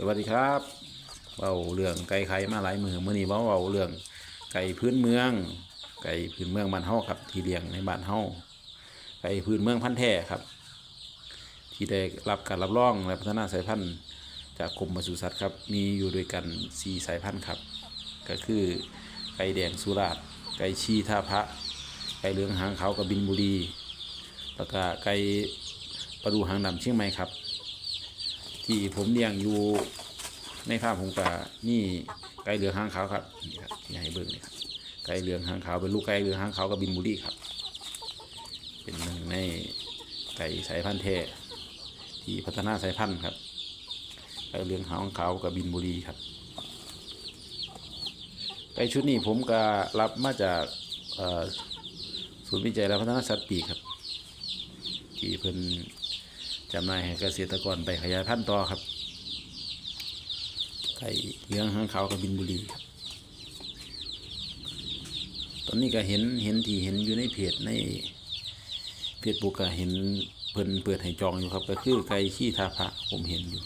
สวัสดีครับเบาเรื่องไก่ไข่มาหลายมือมื่อนี้เบาเบาเรื่องไก่พื้นเมือง ไก่พื้นเมืองบ้านเฮาครับ ที่เลี้ยงในบ้านเฮาไก่พื้นเมืองพันธุ์แท้ครับ ที่ได้รับการรับรองและพัฒนาสายพันธุ์จากกรมปศุสัตว์ครับ มีอยู่ด้วยกัน4สายพันธุ์ครับ ก็คือไก่แดงสุราษฎร์ไก่ชีท่าพระ ไก่เหลืองหางขาวกระบินบุรี แล้วก็ไก่ประดูหางดำเชียงใหม่ครับ ที่ผมเลี้ยงอยู่ในภาพผมก็นี่ไก่เหลืองหางขาวครับนี่ครับที่ให้เบิ่งนี่ครับไก่เหลืองหางขาวเป็นลูกไก่เหลืองหางขาวกับบินบุรีครับ เป็นหนึ่งในไก่สายพันธุ์แท้ที่พัฒนาสายพันธุ์ครับไก่เหลืองหางขาวกับบินบุรีครับไก่ชุดนี้ผมก็รับมาจากศูนย์วิจัยและพัฒนาสัตว์ปีครับที่เพิ่น จำหน่ายให้เกษตรกรไปขยายพันธุ์ต่อครับไก่เลี้ยงหางขาวกับบินบุรีครับ ตอนนี้ก็เห็นเห็นที่เห็นอยู่ในเพจในเพจบุกก็เห็นเพิ่นเปิดให้จองอยู่ครับ ก็คือไก่ขี้ทาพระผมเห็นอยู่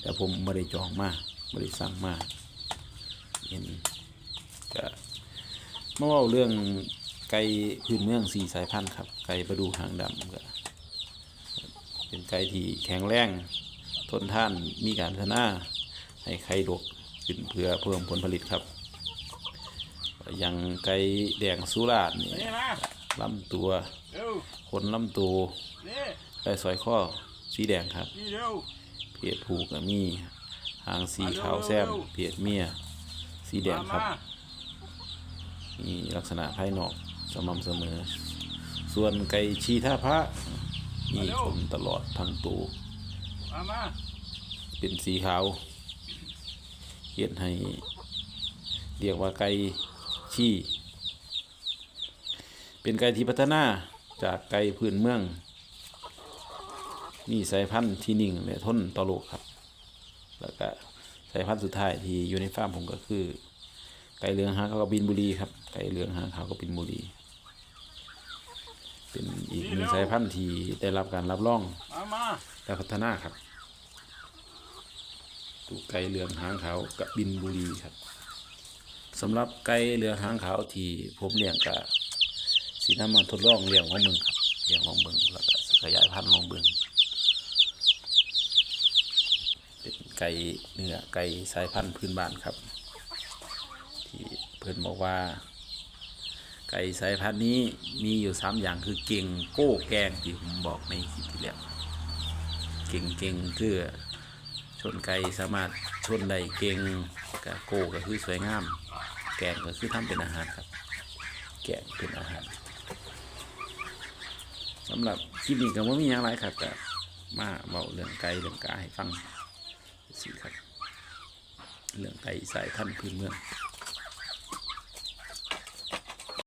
แต่ผมไม่ได้จองมากไม่ได้สั่งมากเห็นก็เมื่อว่าเรื่องไก่พื้นเมืองสี่สายพันธุ์ครับ ไก่ประดูหางดำก็ เป็นไก่ที่แข็งแรงทนท่านมีการพัฒนาให้ไข่ดกขึ้นเพื่อเพิ่มผลผลิตครับอย่างไก่แดงสุราษฎร์นี่ลำตัวขนลำตัวนี่สอยข้อสีแดงครับเร็วเพศผูกมีหางสีขาวแซมเพศเมียสีแดงครับมีลักษณะภายนอกสม่ำเสมอ ส่วนไก่ชีท่าพระ มีขนตลอดทั้งตัวมามาเป็นสีขาวเขียนให้ เรียกว่าไก่ชี้เป็นไก่ที่พัฒนาจากไก่พื้นเมือง มีสายพันธุ์ที่นิ่งและทนต่อโลกครับ แล้วก็สายพันธุ์สุดท้ายที่อยู่ในฟาร์มผมก็คือ ไก่เหลืองหางขาวกับบินบุรีครับ ไก่เหลืองหางขาวกับบินบุรี เป็นอีกหนึ่งสายพันธุ์ที่ได้รับการรับรองและพัฒนาครับตูไก่เหลืองหางขาวกับบินบุรีครับสำหรับไก่เหลืองหางขาวที่ผมเลี้ยงกับสีน้ำมันทดลองเลี้ยงของมึงครับเลี้ยงของมึงแล้วก็ขยายพันธุ์ของมึงเป็นไก่เนื้อไก่สายพันธุ์พื้นบ้านครับ ที่เพื่อนบอกว่า ไก่สายพันธุ์นี้มีอยู่สามอย่างคือเก่งโก้แกงที่ผมบอกในคลิปที่แล้วเก่งเก่งคือชนไก่สามารถชนได้เก่งกับโก้ก็คือสวยงาม แกงก็คือทำเป็นอาหารครับ แกงเป็นอาหารสำหรับคลิปนี้ก็ไม่มีอย่างไรครับก็มาเบาเรื่องไก่เรื่องกาให้ฟังสิครับ เรื่องไก่สายพันธุ์พื้นเมือง